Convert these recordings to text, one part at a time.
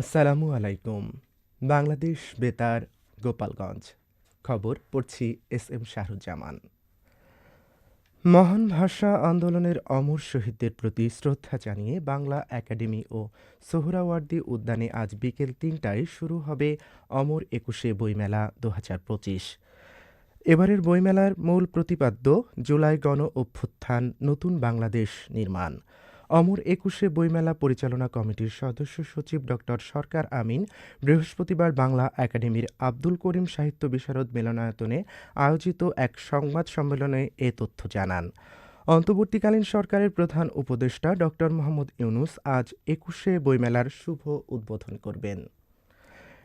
আসসালামু আলাইকুম, বাংলাদেশ বেতার, গোপালগঞ্জ। খবর পড়ছি এস এম শাহরুজ্জামান। মহান ভাষা আন্দোলনের অমর শহীদদের প্রতি শ্রদ্ধা জানিয়ে বাংলা একাডেমি ও সোহরাওয়ার্দী উদ্যানে আজ বিকেল তিনটায় শুরু হবে অমর একুশে বইমেলা দু হাজার পঁচিশ। এবারের বইমেলার মূল প্রতিপাদ্য, জুলাই গণ অভ্যুত্থান, নতুন বাংলাদেশ নির্মাণ। অমর একুশে বইমেলা পরিচালনা কমিটির সদস্য সচিব ডক্টর সরকার আমিন, বৃহস্পতিবার বাংলা একাডেমির আব্দুল করিম সাহিত্য বিশারদ মিলনায়তনে আয়োজিত এক সংবাদ সম্মেলনে এ তথ্য জানান। অন্তর্বর্তীকালীন সরকারের প্রধান উপদেষ্টা ডক্টর মোহাম্মদ ইউনুস আজ একুশে বইমেলার শুভ উদ্বোধন করবেন।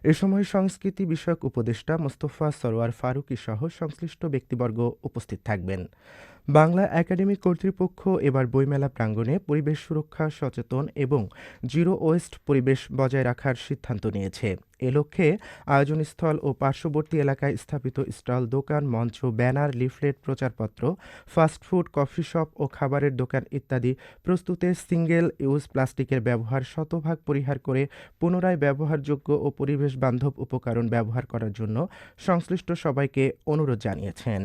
এ সময় সংস্কৃতি বিষয়ক উপদেষ্টা মোস্তফা সরোয়ার ফারুকী সহ সংশ্লিষ্ট ব্যক্তিবর্গ উপস্থিত থাকবেন। বাংলা একাডেমি কর্তৃপক্ষ এবার বইমেলা প্রাঙ্গণে পরিবেশ সুরক্ষা, সচেতন এবং জিরো ওয়েস্ট পরিবেশ বজায় রাখার সিদ্ধান্ত নিয়েছে। এ লক্ষ্যে আয়োজনস্থল ও পার্শ্ববর্তী এলাকায় স্থাপিত স্টল দোকান, মঞ্চ, ব্যানার, লিফলেট, প্রচারপত্র ফাস্টফুড কফি শপ ও খাবারের দোকান ইত্যাদি প্রস্তুতে সিঙ্গেল ইউজ প্লাস্টিকের ব্যবহার শতভাগ পরিহার করে পুনরায় ব্যবহারযোগ্য ও পরিবেশ বান্ধব উপকরণ ব্যবহার করার জন্য সংশ্লিষ্ট সবাইকে অনুরোধ জানিয়েছেন।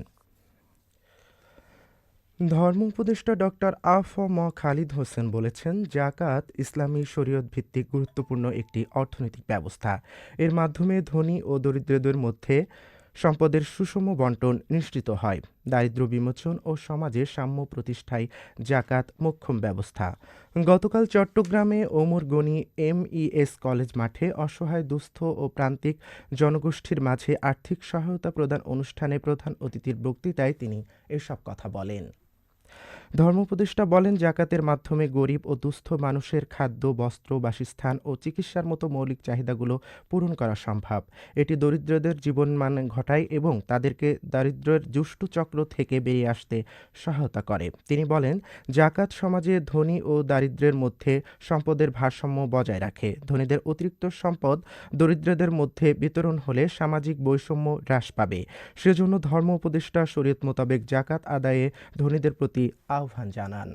ধর্ম উপদেষ্টা ডক্টর আফ ম খালিদ হোসেন বলেছেন, জাকাত ইসলামী শরীয়ত ভিত্তিক গুরুত্বপূর্ণ একটি অর্থনৈতিক ব্যবস্থা। এর মাধ্যমে ধনী ও দরিদ্রদের মধ্যে সম্পদের সুষম বন্টন নিশ্চিত হয়। দারিদ্র বিমোচন ও সমাজে সাম্য প্রতিষ্ঠায় জাকাত মোক্ষম ব্যবস্থা। গতকাল চট্টগ্রামে ওমর গনি এমইএস কলেজ মাঠে অসহায়, দুস্থ ও প্রান্তিক জনগোষ্ঠীর মাঝে আর্থিক সহায়তা প্রদান অনুষ্ঠানে প্রধান অতিথির বক্তৃতায় তিনি এসব কথা বলেন। ধর্মোপদেষ্টা বলেন, জাকাতের মাধ্যমে গরিব ও দুস্থ মানুষের খাদ্য, বস্ত্র, বাসস্থান ও চিকিৎসার মতো মৌলিক চাহিদাগুলো পূরণ করা সম্ভব। এটি দরিদ্রদের জীবনমান ঘটায় এবং তাদেরকে দারিদ্র্যের দুষ্টু চক্র থেকে বেরিয়ে আসতে সহায়তা করে। তিনি বলেন, জাকাত সমাজে ধনী ও দারিদ্র্যের মধ্যে সম্পদের ভারসাম্য বজায় রাখে। ধনীদের অতিরিক্ত সম্পদ দরিদ্রদের মধ্যে বিতরণ হলে সামাজিক বৈষম্য হ্রাস পাবে। সেজন্য ধর্ম উপদেষ্টা শরীয়ত মোতাবেক জাকাত আদায়ে ধনীদের প্রতি আহ্বান জানান।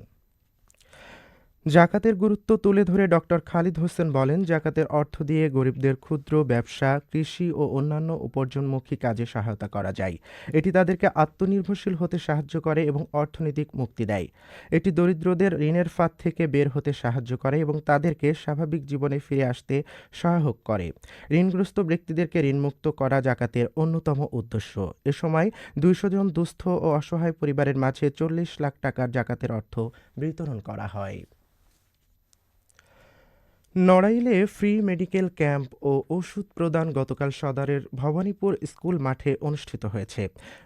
জাকাতের গুরুত্ব তুলে ধরে ডক্টর খালিদ হোসেন বলেন, জাকাতের অর্থ দিয়ে গরিবদের ক্ষুদ্র ব্যবসা, কৃষি ও অন্যান্য উপার্জনমুখী কাজে সহায়তা করা যায়। এটি তাদেরকে আত্মনির্ভরশীল হতে সাহায্য করে এবং অর্থনৈতিক মুক্তি দেয়। এটি দরিদ্রদের ঋণের ফাঁদ থেকে বের হতে সাহায্য করে এবং তাদেরকে স্বাভাবিক জীবনে ফিরে আসতে সহায়ক করে। ঋণগ্রস্ত ব্যক্তিদেরকে ঋণমুক্ত করা জাকাতের অন্যতম উদ্দেশ্য। এ সময় দুইশো জন দুস্থ ও অসহায় পরিবারের মাঝে চল্লিশ লাখ টাকার জাকাতের অর্থ বিতরণ করা হয়। নড়াইলে ফ্রি মেডিকেল ক্যাম্প ও ওষুধ প্রদান গতকাল সদরের ভবানীপুর স্কুল মাঠে অনুষ্ঠিত হয়েছে।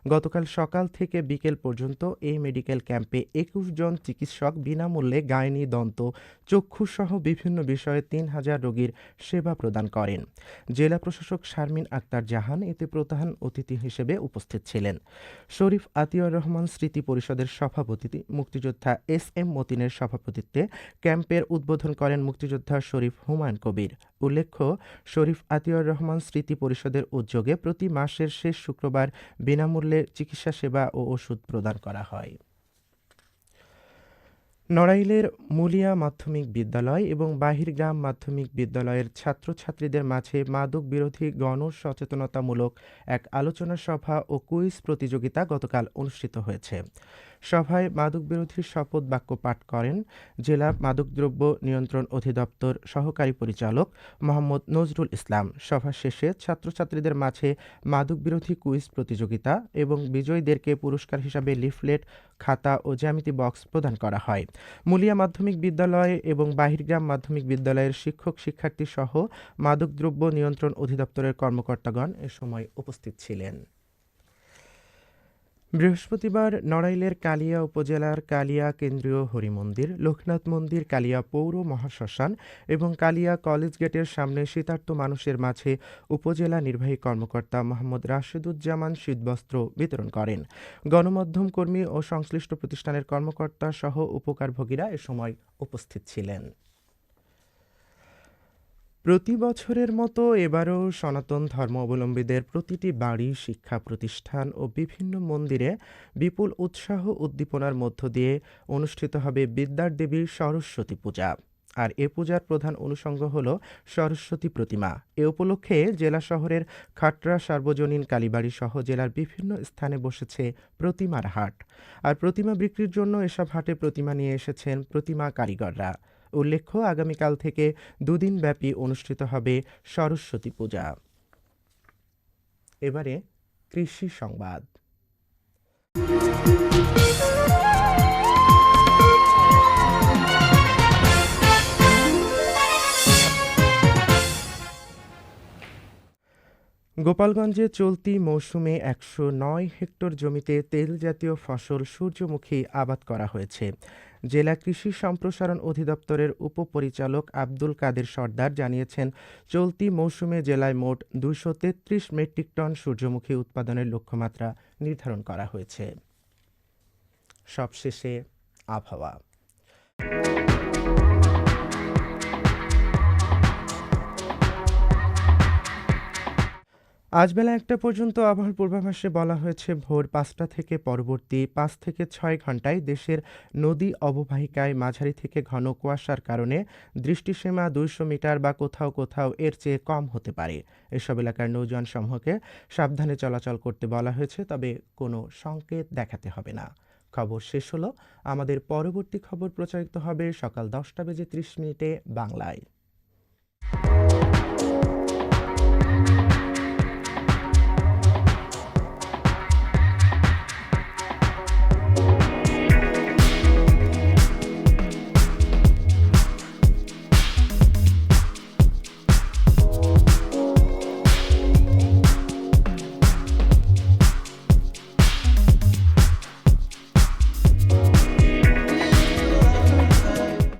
গতকাল সকাল থেকে বিকেল পর্যন্ত এই মেডিকেল ক্যাম্পে একুশ জন চিকিৎসক বিনামূল্যে গাইনি, দন্ত, চক্ষুসহ বিভিন্ন বিষয়ে তিন হাজার রোগীর সেবা প্রদান করেন। জেলা প্রশাসক শারমিন আক্তার জাহান এতে প্রধান অতিথি হিসেবে উপস্থিত ছিলেন। শরীফ আতিয়ার রহমান স্মৃতি পরিষদের সভাপতি, মুক্তিযোদ্ধা এস এম মতিনের সভাপতিত্বে ক্যাম্পের উদ্বোধন করেন মুক্তিযোদ্ধা শরীফ হুমায়ুন কবির। উল্লেখ্য, শরীফ আতিয়ার রহমান স্মৃতি পরিষদের উদ্যোগে প্রতি মাসের শেষ শুক্রবার বিনামূল্যে চিকিৎসা সেবা ও ওষুধ প্রদান করা হয়। নড়াইলের মুলিয়া মাধ্যমিক বিদ্যালয় এবং বাহিরগ্রাম মাধ্যমিক বিদ্যালয়ের ছাত্রছাত্রীদের মাঝে মাদক বিরোধী গণ সচেতনতামূলক এক আলোচনা সভা ও কুইজ প্রতিযোগিতা গতকাল অনুষ্ঠিত হয়েছে। সভায় মাদক বিরোধী শপথ বাক্য পাঠ করেন জেলা মাদকদ্রব্য নিয়ন্ত্রণ অধিদপ্তর সহকারী পরিচালক মোহাম্মদ নজরুল ইসলাম। সভা শেষে ছাত্রছাত্রীদের মাঝে মাদক বিরোধী কুইজ প্রতিযোগিতা এবং বিজয়ীদেরকে পুরস্কার হিসাবে লিফলেট, খাতা ও জ্যামিতি বক্স প্রদান করা হয়। মুলিয়া মাধ্যমিক বিদ্যালয় এবং বাহিরগ্রাম মাধ্যমিক বিদ্যালয়ের শিক্ষক শিক্ষার্থী সহ মাদকদ্রব্য নিয়ন্ত্রণ অধিদপ্তরের কর্মকর্তাগণ এ সময় উপস্থিত ছিলেন। বৃহস্পতিবার নড়াইলের কালিয়া উপজেলার কালিয়া কেন্দ্রীয় হরিমন্দির, লোকনাথ মন্দির, কালিয়া পৌর মহাশ্মশান এবং কালিয়া কলেজ গেটের সামনে শীতার্ত মানুষের মাঝে উপজেলা নির্বাহী কর্মকর্তা মোহাম্মদ রাশেদুজ্জামান শীতবস্ত্র বিতরণ করেন। গণমাধ্যম কর্মী ও সংশ্লিষ্ট প্রতিষ্ঠানের কর্মকর্তা সহ উপকারভোগীরা এ সময় উপস্থিত ছিলেন। প্রতি বছরের মতো এবারও সনাতন ধর্মাবলম্বীদের প্রতিটি বাড়ি, শিক্ষা প্রতিষ্ঠান ও বিভিন্ন মন্দিরে বিপুল উৎসাহ উদ্দীপনার মধ্য দিয়ে অনুষ্ঠিত হবে বিদ্যার দেবী সরস্বতী পূজা। আর এ পূজার প্রধান অনুষঙ্গ হল সরস্বতী প্রতিমা। এ উপলক্ষে জেলা শহরের খাটরা সার্বজনীন কালীবাড়ি সহ জেলার বিভিন্ন স্থানে বসেছে প্রতিমার হাট। আর প্রতিমা বিক্রির জন্য এসব হাটে প্রতিমা নিয়ে এসেছেন প্রতিমা কারিগররা। উল্লেখ্য আগামীকাল থেকে দুদিন ব্যাপী অনুষ্ঠিত হবে সরস্বতী পূজা। এবারে কৃষি সংবাদ। গোপালগঞ্জে চলতি মৌসুমে একশো নয় হেক্টর জমিতে তেল জাতীয় ফসল সূর্যমুখী আবাদ করা হয়েছে। জেলা কৃষি সম্প্রসারণ অধিদপ্তরের উপপরিচালক আব্দুল কাদের সর্দার জানিয়েছেন, চলতি মৌসুমে জেলায় মোট দুশো তেত্রিশ মেট্রিক টন সূর্যমুখী উৎপাদনের লক্ষ্যমাত্রা নির্ধারণ করা হয়েছে। সবশেষে আবহাওয়া। আজ বেলা একটা পর্যন্ত আবহাওয়ার পূর্বাভাসে বলা হয়েছে, ভোর পাঁচটা থেকে পরবর্তী পাঁচ থেকে ছয় ঘন্টায় দেশের নদী অববাহিকায় মাঝারি থেকে ঘন কুয়াশার কারণে দৃষ্টিসীমা দুইশো মিটার বা কোথাও কোথাও এর চেয়ে কম হতে পারে। এসব এলাকার নৌযান সমূহকে সাবধানে চলাচল করতে বলা হয়েছে, তবে কোনো সংকেত দেখাতে হবে না। খবর শেষ হলো। আমাদের পরবর্তী খবর প্রচারিত হবে সকাল দশটা বেজে ত্রিশ মিনিটে বাংলায়।